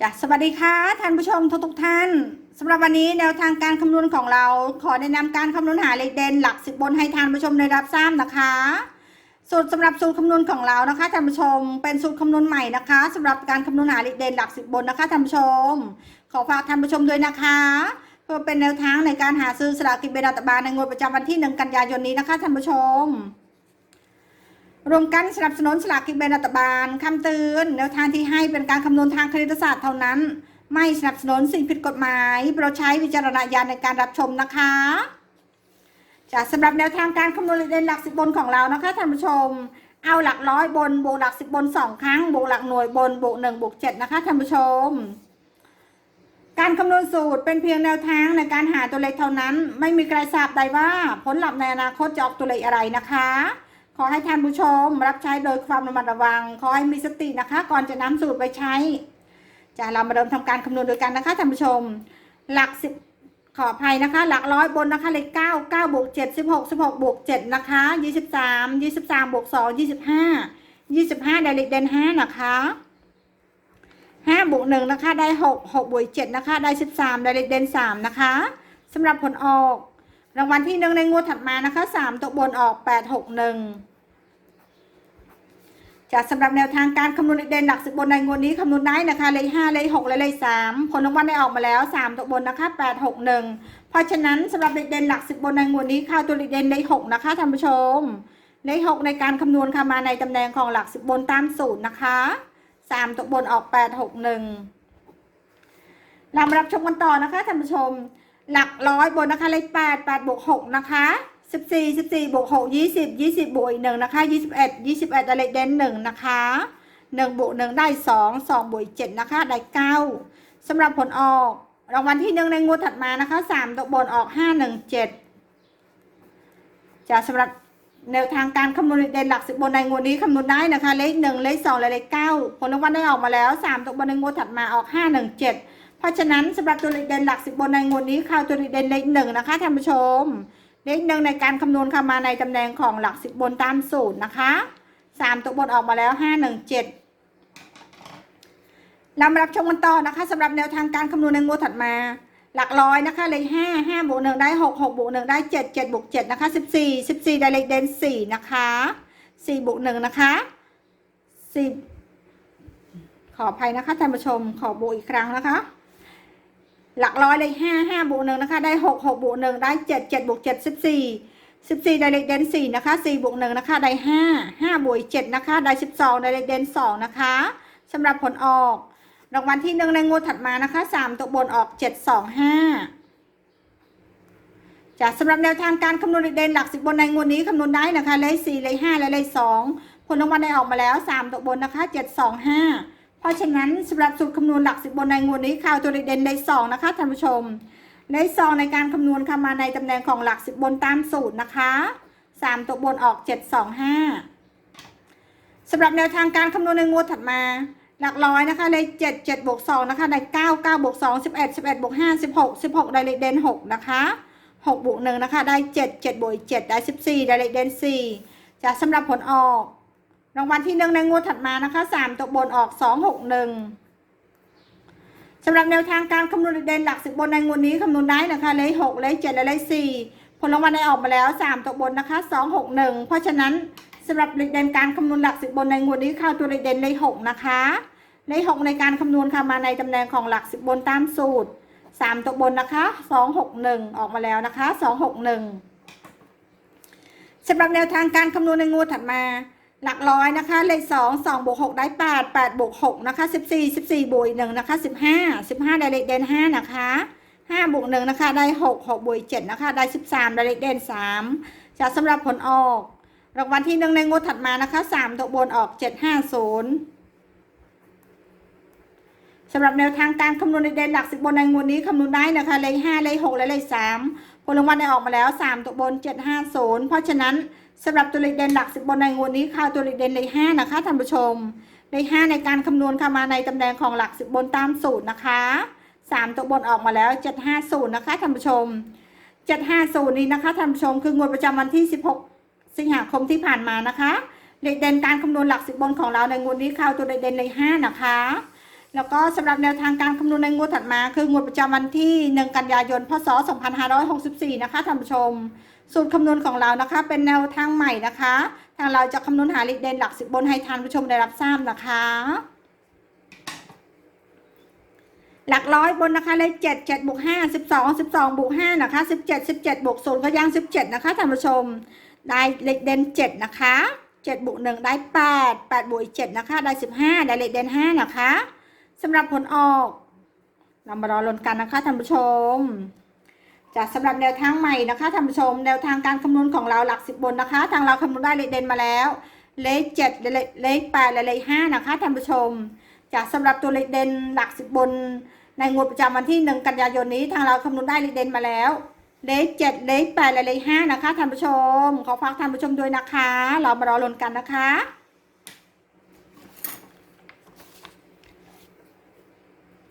จ้ะสวัสดีค่ะท่านผู้ชมทุกทุกท่านสำหรับวันนี้แนวทางการคำนวณของเรา ขอแนะนำการคำนวณหาเลขเด่นหลักสิบบนให้ท่านผู้ชมได้รับทราบนะคะสูตรสำหรับสูตรคำนวณของเรานะคะท่านผู้ชม เป็นสูตรคำนวณใหม่นะคะสำหรับการคำนวณหาเลขเด่นหลักสิบบนนะคะท่านผู้ชม ขอฝากท่านผู้ชมด้วยนะคะเพื่อเป็นแนวทางในการหาซื้อสลากกินแบ่งรัฐบาลในงวดประจำวันที่หนึ่งกันยายนนี้นะคะท่านผู้ชม รวมกันสนับสนุนสลากกินแบ่งรัฐบาลคำเตือนแนวทางที่ให้เป็นการคำนวณทางคณิตศาสตร์เท่านั้น ไม่สนับสนุนสิ่งผิดกฎหมายโปรดใช้วิจารณญาณในการรับชมนะคะจากสำหรับแนวทางการคำนวณเลขเด่นหลักสิบบนของเรานะคะท่านผู้ชม เอาหลักร้อยบนบวกหลักสิบบนสองครั้งบวกหลักหน่วยบนบวกหนึ่งบวกเจ็ดนะคะท่านผู้ชม การคำนวณสูตรเป็นเพียงแนวทางในการหาตัวเลขเท่านั้น ไม่มีใครทราบได้ว่าผลลัพธ์ในอนาคตจะออกตัวเลขอะไรนะคะ ขอให้ท่านผู้ชมรับใช้โดยความระมัดระวัง ขอให้มีสตินะคะ ก่อนจะนำสูตรไปใช้ จะเรามาเริ่มทำการคำนวณโดยกันนะคะท่านผู้ชม หลักสิบขออภัยนะคะ หลักร้อยบนนะคะเลขเก้าเก้าบวกเจ็ดสิบหกสิบหกบวกเจ็ดนะคะยี่สิบสามยี่สิบสามบวกสองยี่สิบห้ายี่สิบห้าได้เลขเด่นห้านะคะห้าบวกหนึ่งนะคะ ได้หกหกบวกเจ็ดนะคะ ได้สิบสามได้เลขเด่นสามนะคะสำหรับผลออก รางวัลที่หนึ่งในงวดถัดมานะคะสามตัวบนออกแปดหกหนึ่ง จากสำหรับแนวทางการคำนวณเลขเด่นหลักสิบบนในงวดนี้คำนวณได้นะคะ เลขห้าเลขหกและเลขสามผลรางวัลได้ออกมาแล้วสามตัวบนนะคะแปดหกหนึ่งเพราะฉะนั้นสำหรับเลขเด่นหลักสิบบนในงวดนี้เข้าตัวเลขเด่นเลขหกนะคะท่านผู้ชม เลขหกในการคำนวณค่ะมาในตำแหน่งของหลักสิบบนตามสูตรนะคะสามตัวบนออกแปดหกหนึ่งเรามารับชมกันต่อนะคะท่านผู้ชม หลักร้อยบนนะคะเลขแปดแปดบวกหกนะคะ สิบสี่สิบสี่บวกหกยี่สิบยี่สิบบวกอีกหนึ่งนะคะยี่สิบเอ็ดยี่สิบเอ็ดเลขเด่นหนึ่งนะคะหนึ่งบวกหนึ่งได้สองสองบวกเจ็ดนะคะได้เก้าสำหรับผลออกรางวัลที่หนึ่งในงวดถัดมานะคะสามตัวบนออกห้าหนึ่งเจ็ดจะสำหรับแนวทางการคำนวณเด่นหลักสิบบนในงวดนี้คำนวณได้นะคะเลขหนึ่งเลขสองและเลขเก้าผลรางวัลได้ออกมาแล้วสามตัวบนในงวดถัดมาออกห้าหนึ่งเจ็ดเพราะฉะนั้นสำหรับตัวเลขเด่นหลักสิบบนในงวดนี้ข้าวตัวเลขเด่นเลขหนึ่งนะคะท่านผู้ชม เลขหนึ่งในการคำนวณเข้ามาในตำแหน่งของหลักสิบบนตามสูตรนะคะสามตัวบนออกมาแล้วห้าหนึ่งเจ็ดเรามารับชมกันต่อนะคะสำหรับแนวทางการคำนวณในงวดถัดมา หลักร้อยนะคะเลขห้าห้าบวกหนึ่งได้หกหกบวกหนึ่งได้เจ็ดเจ็ดบวกเจ็ดนะคะสิบสี่สิบสี่ได้เลขเด่นสี่นะคะสี่บวกหนึ่งนะคะสิบขออภัยนะคะท่านผู้ชมขอบวกอีกครั้งนะคะ หลักร้อยเลยห้าห้าบวกหนึ่งนะคะ ได้หกหกบวกหนึ่งได้เจ็ดเจ็ดบวกเจ็ดสิบสี่สิบสี่ได้เลขเด่นสี่นะคะสี่บวกหนึ่งนะคะ ได้ห้าห้าบวกเจ็ดนะคะ ได้สิบสองได้เลขเด่นสองนะคะสำหรับผลออกรางวัลที่หนึ่งในงวดถัดมานะคะสามตัวบนออกเจ็ดสองห้าจากสำหรับแนวทางการคำนวณเลขเด่นหลักสิบบนในงวดนี้คำนวณได้นะคะเลขสี่เลขห้าและเลขสองผลรางวัลได้ออกมาแล้วสามตัวบนนะคะเจ็ดสองห้า เพราะฉะนั้นสำหรับสูตรคำนวณหลักสิบบนในงวดนี้ข่าวตัวเลขเด่นเลขสองนะคะท่านผู้ชมเลขสองในการคำนวณค่ะมาในตำแหน่งของหลักสิบบนตามสูตรนะคะสามตัวบนออกเจ็ดสองห้าสำหรับแนวทางการคำนวณในงวดถัดมาหลักร้อยนะคะเลขเจ็ดเจ็ดบวกสองนะคะได้เก้าเก้าบวกสองสิบเอ็ดสิบเอ็ดบวกห้าสิบหกสิบหกได้เลขเด่นหกนะคะหกบวกหนึ่งนะคะได้เจ็ดเจ็ดบวกเจ็ดได้สิบสี่ได้เลขเด่นสี่จะสำหรับผลออก รางวัลที่หนึ่งในงวดถัดมานะคะสามตัวบนออกสองหกหนึ่งสำหรับแนวทางการคำนวณเด่นหลักสิบบนในงวดนี้คำนวณได้นะคะเลขหกเลขเจ็ดและเลขสี่ผลรางวัลได้ออกมาแล้วสามตัวบนนะคะสองหกหนึ่งเพราะฉะนั้นสำหรับเลขเด่นการคำนวณหลักสิบบนในงวดนี้เข้าตัวเลขเด่นเลขหกนะคะเลขหกในการคำนวณค่ะมาในตำแหน่งของหลักสิบบนตามสูตรสามตัวบนนะคะสองหกหนึ่งออกมาแล้วนะคะสองหกหนึ่งสำหรับแนวทางการคำนวณในงวดถัดมา หลักร้อยนะคะ เลขสองสองบวกหกได้แปดแปดบวกหกนะคะสิบสี่สิบสี่บวกหนึ่งนะคะสิบห้าสิบห้าได้เลขเด่นห้านะคะห้าบวกหนึ่งนะคะ ได้หกหกบวกเจ็ดนะคะ ได้สิบสามได้เลขเด่นสามจะสำหรับผลออก รางวัลที่หนึ่งในงวดถัดมานะคะสามตัวบนออกเจ็ดห้าศูนย์สำหรับแนวทางการคำนวณในเด่นหลักสิบบนในงวดนี้คำนวณได้นะคะ เลขห้าเลขหกและเลขสามผลรางวัลได้ออกมาแล้วสามตัวบนเจ็ดห้าศูนย์เพราะฉะนั้น สำหรับตัวเลขเด่นหลักสิบบนในงวดนี้ค่าตัวเลขเด่นเลขห้านะคะท่านผู้ชมเลขห้าในการคำนวณค่ะมาในตำแหน่งของหลักสิบบนตามสูตรนะคะสามตัวบนออกมาแล้วเจ็ดห้าศูนย์นะคะท่านผู้ชมเจ็ดห้าศูนย์นี้นะคะท่านผู้ชมคืองวดประจำวันที่สิบหกสิงหาคมที่ผ่านมานะคะเลขเด่นการคำนวณหลักสิบบนของเราในงวดนี้ค่าตัวเลขเด่นเลขห้านะคะ แล้วก็สำหรับแนวทางการคำนวณในงวดถัดมา คืองวดประจำวันที่ 1 กันยายน พศ 2564 นะคะท่านผู้ชม สูตรคำนวณของเรานะคะ เป็นแนวทางใหม่นะคะ ทางเราจะคำนวณหาเลขเด่นหลักสิบบนให้ท่านผู้ชมได้รับทราบนะคะ หลักร้อยบนนะคะเลขเจ็ดเจ็ดบวกห้าสิบสองสิบสองบวกห้านะคะสิบเจ็ดสิบเจ็ดบวกศูนย์ก็ย่างสิบเจ็ดนะคะท่านผู้ชม ได้เลขเด่นเจ็ดนะคะเจ็ดบวกหนึ่งได้แปดแปดบวกอีกเจ็ดนะคะ ได้สิบห้าได้เลขเด่นห้านะคะ สำหรับผลออก เรามารอลุ้นกันนะคะท่านผู้ชมจากสำหรับแนวทางใหม่นะคะท่านผู้ชม แนวทางการคำนวณของเราหลักสิบบนนะคะ ทางเราคำนวณได้เลขเด่นมาแล้ว เลขเจ็ดเลขแปดและเลขห้านะคะท่านผู้ชม จากสำหรับตัวเลขเด่นหลักสิบบน ในงวดประจำวันที่หนึ่งกันยายนนี้ ทางเราคำนวณได้เลขเด่นมาแล้ว เลขเจ็ดเลขแปดและเลขห้านะคะท่านผู้ชม ขอฝากท่านผู้ชมด้วยนะคะ เรามารอลุ้นกันนะคะ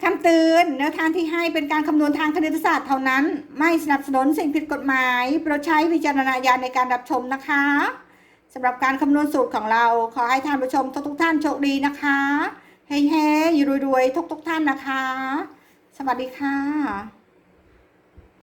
คำเตือนแนวทางที่ให้เป็นการคำนวณทางคณิตศาสตร์เท่านั้น ไม่สนับสนุนสิ่งผิดกฎหมายโปรดใช้วิจารณญาณในการรับชมนะคะสำหรับการคำนวณสูตรของเรา ขอให้ท่านผู้ชมทุกๆท่านโชคดีนะคะเฮ้ๆรวยๆทุกๆท่านนะคะ สวัสดีค่ะ